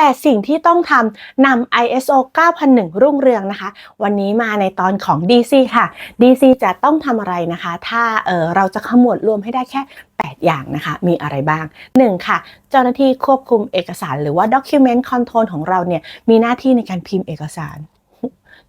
8สิ่งที่ต้องทำนำ ISO 9001 รุ่งเรืองนะคะ วันนี้มาในตอนของ DC ค่ะ DC จะต้องทำอะไรนะคะ ถ้าเออเราจะขมวดรวมให้ได้แค่ 8 อย่างนะคะ มีอะไรบ้าง 1. ค่ะ เจ้าหน้าที่ควบคุมเอกสารหรือว่า Document Control ของเราเนี่ย มีหน้าที่ในการพิมพ์เอกสาร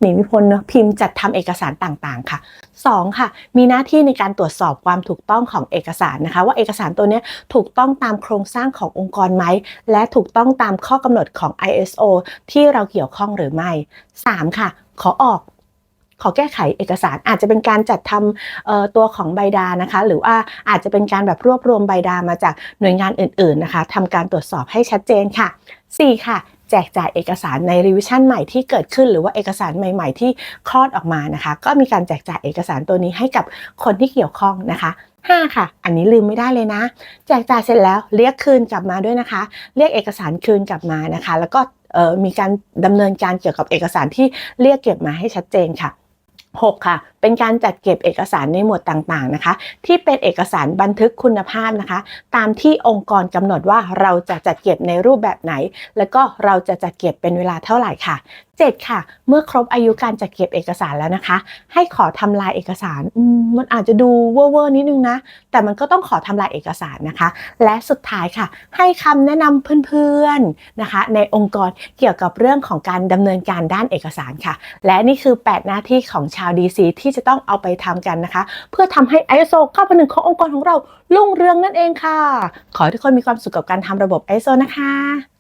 หนีพ้นเนอะพิมพ์จัดทำเอกสารต่างๆค่ะ 2. ค่ะ มีหน้าที่ในการตรวจสอบความถูกต้องของเอกสารนะคะ ว่าเอกสารตัวนี้ถูกต้องตามโครงสร้างขององค์กรไหม และถูกต้องตามข้อกำหนดของ ISO ที่เราเกี่ยวข้องหรือไม่ 3. ค่ะ ขอออกขอแก้ไขเอกสารอาจจะเป็นการจัดทำตัวของใบดานะคะ หรือว่าอาจจะเป็นการแบบรวบรวมใบดามาจากหน่วยงานอื่น ๆนะคะทำการตรวจสอบให้ชัดเจนค่ะ 4. ค่ะแจกจ่ายเอกสารในรีวิชั่นใหม่ที่เกิดขึ้น หรือว่าเอกสารใหม่ ๆ ที่คลอดออกมานะคะ ก็มีการแจกจ่ายเอกสารตัวนี้ให้กับคนที่เกี่ยวข้องนะคะ5ค่ะ อันนี้ลืมไม่ได้เลยนะ แจกจ่ายเสร็จแล้วเรียกคืนกลับมาด้วยนะคะ เรียกเอกสารคืนกลับมานะคะ แล้วก็มีการดำเนินการเกี่ยวกับเอกสารที่เรียกเก็บมาให้ชัดเจนค่ะ 6 ค่ะ เป็นการจัดเก็บเอกสารในหมวดต่างๆนะคะ ที่เป็นเอกสารบันทึกคุณภาพนะคะ ตามที่องค์กรกำหนดว่าเราจะจัดเก็บในรูปแบบไหน แล้วก็เราจะจัดเก็บเป็นเวลาเท่าไหร่ค่ะ 7 ค่ะ เมื่อครบอายุการจัดเก็บเอกสารแล้วนะคะ ให้ขอทำลายเอกสารมมันอาจจะดูเว่อร์นิดนึงนะ แต่มันก็ต้องขอทำลายเอกสารนะคะ และสุดท้ายค่ะ ให้คำแนะนำเพื่อนๆนะคะ ในองค์กรเกี่ยวกับเรื่องของการดำเนินการด้านเอกสารค่ะ และนี่คือ 8 หน้าที่ของชาว DC ที่จะต้องเอาไปทำกันนะคะ เพื่อทำให้ ISO 9001 ขององค์กรของเราลุ่งเรืองนั่นเองค่ะ ขอให้ทุกคนมีความสุขกับการทำระบบ ISO นะคะ